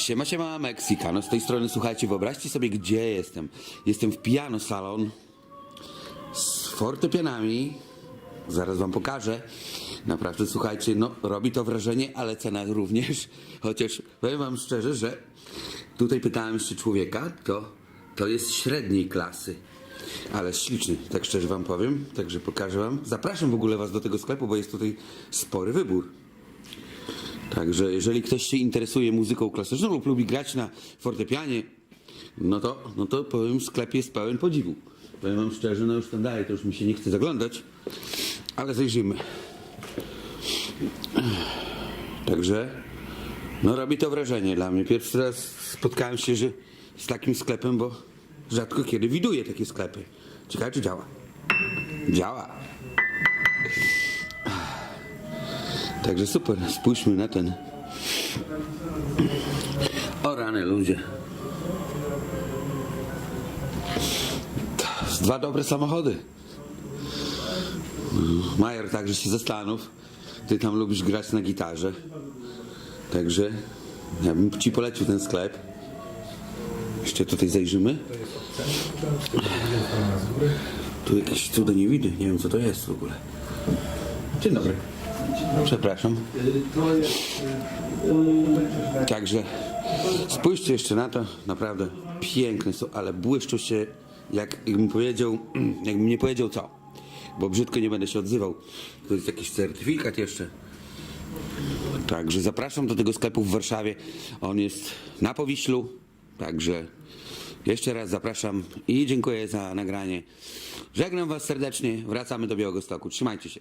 Siema, siema, Mexicano. Z tej strony, słuchajcie, wyobraźcie sobie, gdzie jestem. Jestem w piano salon z fortepianami. Zaraz wam pokażę. Naprawdę, słuchajcie, no, robi to wrażenie, ale cena również. Chociaż powiem wam szczerze, że tutaj pytałem jeszcze człowieka, to, to jest średniej klasy. Ale śliczny, tak szczerze wam powiem. Także pokażę wam. Zapraszam w ogóle was do tego sklepu, bo jest tutaj spory wybór. Także jeżeli ktoś się interesuje muzyką klasyczną lub lubi grać na fortepianie, no to, no to powiem, sklep jest pełen podziwu. Powiem wam szczerze, no już tam dalej, to już mi się nie chce zaglądać, ale zajrzyjmy. Także, no robi to wrażenie dla mnie. Pierwszy raz spotkałem się że z takim sklepem, bo rzadko kiedy widuję takie sklepy. Ciekawe, czy działa. Działa. Także super, spójrzmy na ten. O rany ludzie. Dwa dobre samochody. Majer także się zastanów. Ty tam lubisz grać na gitarze. Także ja bym ci polecił ten sklep. Jeszcze tutaj zajrzymy. Tu jakieś cudo nie widzę. Nie wiem co to jest w ogóle. Dzień dobry. Przepraszam. Także spójrzcie jeszcze na to, naprawdę piękne są, ale błyszczą się, jak, jakbym powiedział, jakbym nie powiedział co, bo brzydko nie będę się odzywał. To jest jakiś certyfikat jeszcze. Także zapraszam do tego sklepu w Warszawie. On jest na Powiślu, także jeszcze raz zapraszam i dziękuję za nagranie. Żegnam Was serdecznie, wracamy do Białegostoku. Trzymajcie się.